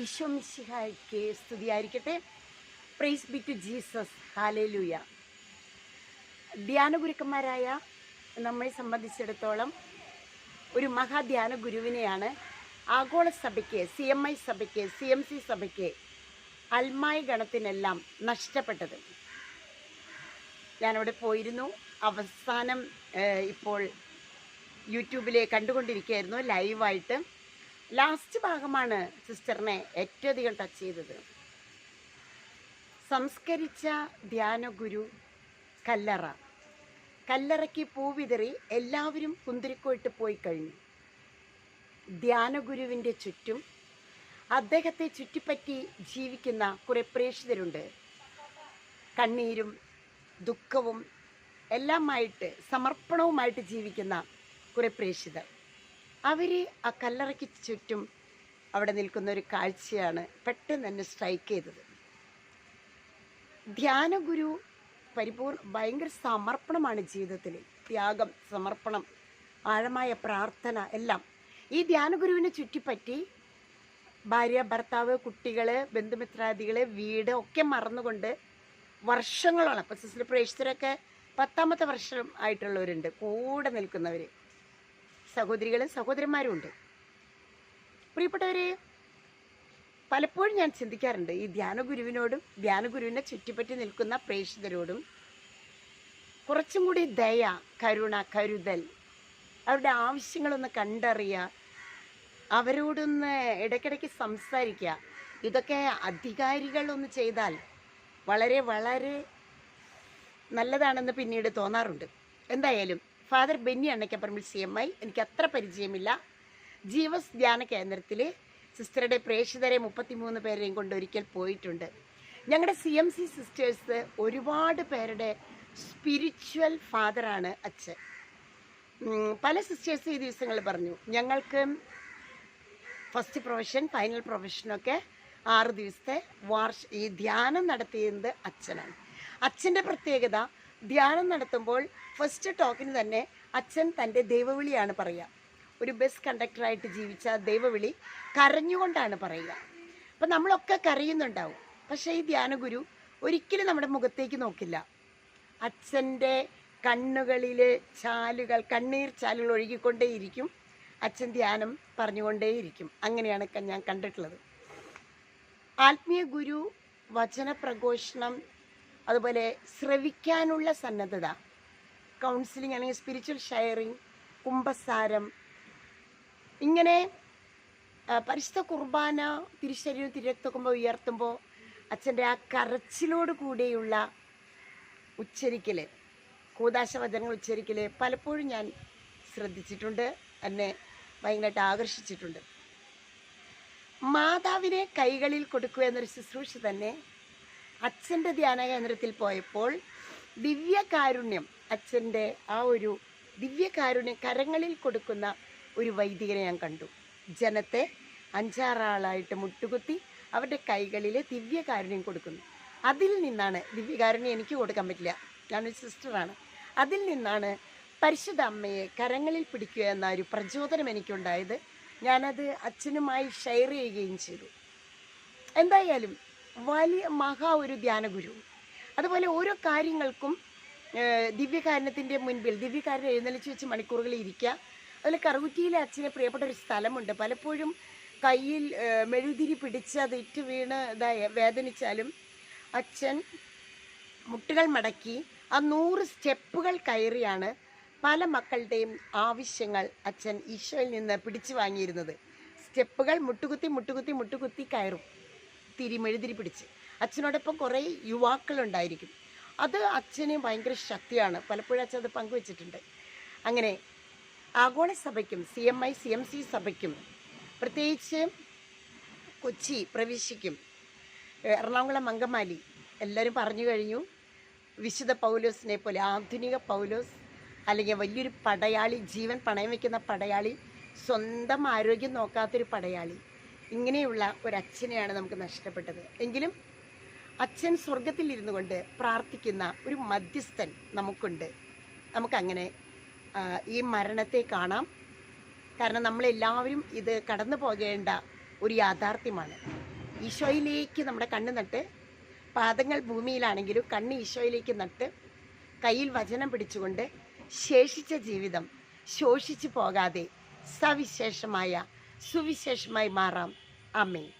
ഈശോ മിശിഹായ്ക്ക് സ്തുതിയായിരിക്കട്ടെ. Praise be to Jesus hallelujah ധ്യാനഗുരുക്കന്മാരായ നമ്മളെ സംബന്ധിച്ചിടത്തോളം ഒരു മഹാധ്യാന ഗുരുവിനെയാണ് ആഗോള സഭയ്ക്ക് സി എം ഐ സഭയ്ക്ക് സി എം സി സഭയ്ക്ക് അൽമായ ഗണത്തിനെല്ലാം നഷ്ടപ്പെട്ടത്. ഞാനവിടെ പോയിരുന്നു. അവസാനം ഇപ്പോൾ യൂട്യൂബിലെ കണ്ടുകൊണ്ടിരിക്കുകയായിരുന്നു. ലൈവായിട്ട് ലാസ്റ്റ് ഭാഗമാണ് സിസ്റ്ററിനെ ഏറ്റവും അധികം ടച്ച് ചെയ്തത്. സംസ്കരിച്ച ധ്യാനഗുരു കല്ലറ. കല്ലറയ്ക്ക് പൂവിതറി എല്ലാവരും കുന്തിരിക്കോയിട്ട് പോയി കഴിഞ്ഞു. ധ്യാനഗുരുവിന്റെ ചുറ്റും അദ്ദേഹത്തെ ചുറ്റിപ്പറ്റി ജീവിക്കുന്ന കുറെ പ്രേക്ഷിതരുണ്ട്. കണ്ണീരും ദുഃഖവും എല്ലാമായിട്ട് സമർപ്പണവുമായിട്ട് ജീവിക്കുന്ന കുറെ പ്രേക്ഷിതർ. അവർ ആ കല്ലറയ്ക്ക് ചുറ്റും അവിടെ നിൽക്കുന്ന ഒരു കാഴ്ചയാണ് പെട്ടെന്ന് തന്നെ സ്ട്രൈക്ക് ചെയ്തത്. ധ്യാനഗുരു പരിപൂർണ ഭയങ്കര സമർപ്പണമാണ് ജീവിതത്തിൽ ത്യാഗം സമർപ്പണം ആഴമായ പ്രാർത്ഥന എല്ലാം. ഈ ധ്യാനഗുരുവിനെ ചുറ്റിപ്പറ്റി ഭാര്യ ഭർത്താവ് കുട്ടികൾ ബന്ധുമിത്രാദികൾ വീട് ഒക്കെ മറന്നുകൊണ്ട് വർഷങ്ങളോളം ഇപ്പം സിസ്റ്റർ പ്രേക്ഷിതരൊക്കെ പത്താമത്തെ വർഷം ആയിട്ടുള്ളവരുണ്ട്. കൂടെ നിൽക്കുന്നവർ സഹോദരികളും സഹോദരന്മാരും ഉണ്ട് പ്രിയപ്പെട്ടവരെ പലപ്പോഴും ഞാൻ ചിന്തിക്കാറുണ്ട് ഈ ധ്യാനഗുരുവിനോടും ധ്യാനഗുരുവിനെ ചുറ്റിപ്പറ്റി നിൽക്കുന്ന പ്രേക്ഷിതരോടും കുറച്ചും കൂടി ദയ കരുണ കരുതൽ അവരുടെ ആവശ്യങ്ങളൊന്ന് കണ്ടറിയുക അവരോടൊന്ന് ഇടയ്ക്കിടയ്ക്ക് സംസാരിക്കുക ഇതൊക്കെ അധികാരികളൊന്ന് ചെയ്താൽ വളരെ വളരെ നല്ലതാണെന്ന് പിന്നീട് തോന്നാറുണ്ട്. എന്തായാലും father Benny Annakkaparambil C M I. എനിക്ക് അത്ര പരിചയമില്ല. ജീവസ് ധ്യാന കേന്ദ്രത്തിൽ സിസ്റ്ററുടെ പ്രേക്ഷിതരെ മുപ്പത്തിമൂന്ന് പേരെയും കൊണ്ട് ഒരിക്കൽ പോയിട്ടുണ്ട്. ഞങ്ങളുടെ സി എം സി സിസ്റ്റേഴ്സ് ഒരുപാട് പേരുടെ സ്പിരിച്വൽ ഫാദറാണ് അച്ഛൻ. പല സിസ്റ്റേഴ്സ് ഈ ദിവസങ്ങൾ പറഞ്ഞു. ഞങ്ങൾക്ക് ഫസ്റ്റ് പ്രൊഫഷൻ ഫൈനൽ പ്രൊഫഷനൊക്കെ ആറ് ദിവസത്തെ വാർഷ ഈ ധ്യാനം നടത്തിയത് അച്ഛനാണ്. അച്ഛന്റെ പ്രത്യേകത ധ്യാനം നടത്തുമ്പോൾ ഫസ്റ്റ് ടോക്കിന് തന്നെ അച്ഛൻ തന്റെ ദൈവവിളിയാണ് പറയുക. ഒരു ബസ് കണ്ടക്ടറായിട്ട് ജീവിച്ച ദൈവവിളി കരഞ്ഞുകൊണ്ടാണ് പറയുക. അപ്പം നമ്മളൊക്കെ കരയുന്നുണ്ടാവും. പക്ഷേ ഈ ധ്യാനഗുരു ഒരിക്കലും നമ്മുടെ മുഖത്തേക്ക് നോക്കില്ല. അച്ഛന്റെ കണ്ണുകളിലെ ചാലുകൾ കണ്ണീർ ചാലുകൾ ഒഴുകിക്കൊണ്ടേയിരിക്കും അച്ഛൻ ധ്യാനം പറഞ്ഞുകൊണ്ടേയിരിക്കും. അങ്ങനെയാണ് ഞാൻ കണ്ടിട്ടുള്ളത്. ആത്മീയ ഗുരു വചന പ്രഘോഷണം അതുപോലെ ശ്രവിക്കാനുള്ള സന്നദ്ധത കൗൺസിലിംഗ് അല്ലെങ്കിൽ സ്പിരിച്വൽ ഷെയറിങ് കുംഭസാരം ഇങ്ങനെ പരിശുദ്ധ കുർബാന തിരിശരീരം തിരക്കുമ്പോൾ ഉയർത്തുമ്പോൾ അച്ഛന്റെ ആ കരച്ചിലോട് കൂടിയുള്ള ഉച്ചരിക്കൽ കൂതാശ വചനങ്ങൾ ഉച്ചരിക്കൽ പലപ്പോഴും ഞാൻ ശ്രദ്ധിച്ചിട്ടുണ്ട് എന്നെ ഭയങ്കരമായിട്ട് ആകർഷിച്ചിട്ടുണ്ട്. മാതാവിനെ കൈകളിൽ കൊടുക്കുക എന്നൊരു ശുശ്രൂഷ തന്നെ അച്ഛന്റെ ധ്യാന കേന്ദ്രത്തിൽ പോയപ്പോൾ ദിവ്യകാരുണ്യം അച്ഛന്റെ ആ ഒരു ദിവ്യകാരുണ്യം കരങ്ങളിൽ കൊടുക്കുന്ന ഒരു വൈദികനെ ഞാൻ കണ്ടു. ജനത്തെ അഞ്ചാറാളായിട്ട് മുട്ടുകുത്തി അവരുടെ കൈകളിൽ ദിവ്യകാരുണ്യം കൊടുക്കുന്നു. അതിൽ നിന്നാണ് ദിവ്യകാരുണ്യം എനിക്ക് കൊടുക്കാൻ പറ്റില്ല ഞാനൊരു സിസ്റ്ററാണ്. അതിൽ നിന്നാണ് പരിശുദ്ധ അമ്മയെ കരങ്ങളിൽ പിടിക്കുക എന്ന ഒരു പ്രചോദനം എനിക്കുണ്ടായത്. ഞാനത് അച്ഛനുമായി ഷെയർ ചെയ്യുകയും ചെയ്തു. എന്തായാലും വലിയ മഹാ ഒരു ധ്യാനഗുരു. അതുപോലെ ഓരോ കാര്യങ്ങൾക്കും ദിവ്യകാരണത്തിന്റെ മുൻപിൽ ദിവ്യകാരൻ എഴുന്നള്ളിച്ച് വെച്ച് മണിക്കൂറുകളിൽ ഇരിക്കുക. അതുപോലെ കറുകുറ്റിയിലെ അച്ഛന് പ്രിയപ്പെട്ട ഒരു സ്ഥലമുണ്ട്. പലപ്പോഴും കയ്യിൽ മെഴുതിരി പിടിച്ച് അത് ഇറ്റ് വീണ് ഇതായ വേദനിച്ചാലും അച്ഛൻ മുട്ടുകൾ മടക്കി ആ നൂറ് സ്റ്റെപ്പുകൾ കയറിയാണ് പല മക്കളുടെയും ആവശ്യങ്ങൾ അച്ഛൻ ഈശോയിൽ നിന്ന് പിടിച്ചു വാങ്ങിയിരുന്നത്. സ്റ്റെപ്പുകൾ മുട്ടുകുത്തി മുട്ടുകുത്തി മുട്ടുകുത്തി കയറും. തിരിമെഴുതിരി പിടിച്ച്. അച്ഛനോടൊപ്പം കുറേ യുവാക്കളുണ്ടായിരിക്കും. അത് അച്ഛന് ഭയങ്കര ശക്തിയാണ്. പലപ്പോഴും അച്ഛൻ അത് പങ്കുവച്ചിട്ടുണ്ട്. അങ്ങനെ ആഗോള സഭയ്ക്കും C M I C M C സഭയ്ക്കും പ്രത്യേകിച്ച് കൊച്ചി പ്രവേശിക്കും എറണാകുളം അങ്കമാലി എല്ലാവരും പറഞ്ഞു കഴിഞ്ഞു. വിശുദ്ധ പൗലോസിനെ പോലെ ആധുനിക പൗലോസ് അല്ലെങ്കിൽ വലിയൊരു പടയാളി ജീവൻ പണയം വയ്ക്കുന്ന പടയാളി സ്വന്തം ആരോഗ്യം നോക്കാത്തൊരു പടയാളി. ഇങ്ങനെയുള്ള ഒരു അച്ഛനെയാണ് നമുക്ക് നഷ്ടപ്പെട്ടത്. എങ്കിലും അച്ഛൻ സ്വർഗത്തിൽ ഇരുന്നു കൊണ്ട് പ്രാർത്ഥിക്കുന്ന ഒരു മധ്യസ്ഥൻ നമുക്കുണ്ട്. നമുക്കങ്ങനെ ഈ മരണത്തെ കാണാം. കാരണം നമ്മളെല്ലാവരും ഇത് കടന്നു പോകേണ്ട ഒരു യാഥാർത്ഥ്യമാണ്. ഈശോയിലേക്ക് നമ്മുടെ കണ്ണ് നട്ട് പാദങ്ങൾ ഭൂമിയിലാണെങ്കിലും കണ്ണ് ഈശോയിലേക്ക് നട്ട് കയ്യിൽ വചനം പിടിച്ചുകൊണ്ട് ശേഷിച്ച ജീവിതം ശോഷിച്ചു പോകാതെ സവിശേഷമായ സുവിശേഷമായി മാറാം. Amém.